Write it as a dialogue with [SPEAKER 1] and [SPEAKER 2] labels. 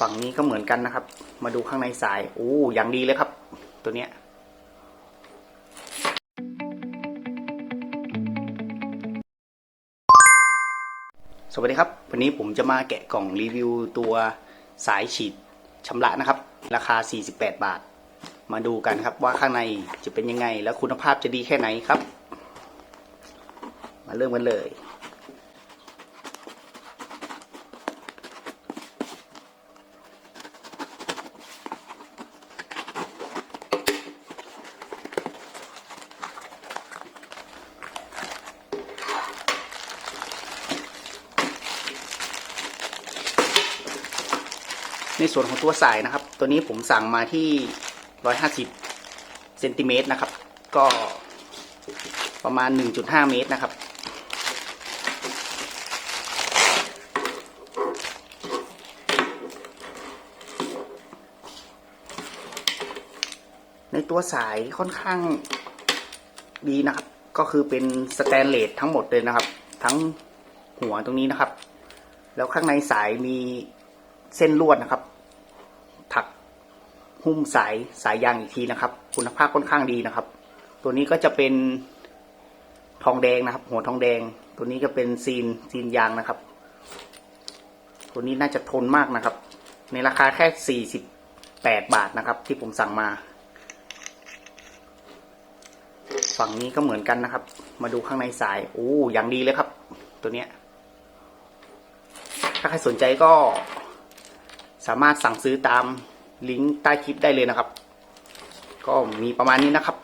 [SPEAKER 1] ฝั่งนี้ก็เหมือนกันนะครับ มาดูข้างในสายโอ้อย่างดีเลยครับ ตัวเนี้ยสวัสดีครับ วันนี้ผมจะมาแกะกล่องรีวิวตัวสายฉีดชำระนะครับ ราคา 48 บาท มาดูกันครับว่าข้างในจะเป็นยังไง แล้วคุณภาพจะดีแค่ไหนครับ มาเริ่มกันเลย ในส่วนของตัวสายนะครับ ตัวนี้ผมสั่งมาที่ 150เซนติเมตรนะครับ ก็ประมาณ 1.5 เมตรนะครับ ในตัวสายค่อนข้างดีนะครับ ก็คือเป็นสแตนเลสทั้งหมดเลยนะครับ ทั้งหัวตรงนี้นะครับ แล้วข้างในสายมีเส้นลวดนะครับ หุ้มสายสายยางอีกทีนะครับ คุณภาพค่อนข้างดีนะครับ ตัวนี้ก็จะเป็นทองแดงนะครับ หัวทองแดง ตัวนี้ก็เป็นซีนซีนยางนะครับ ตัวนี้น่าจะทนมากนะครับ ในราคาแค่สี่สิบแปดบาทนะครับ ที่ผมสั่งมา ฝั่งนี้ก็เหมือนกันนะครับ มาดูข้างในสายโอ้อย่างดีเลยครับ ตัวเนี้ยถ้าใครสนใจก็สามารถสั่งซื้อตาม ลิงก์ใต้คลิปได้เลยนะครับ ก็มีประมาณนี้นะครับ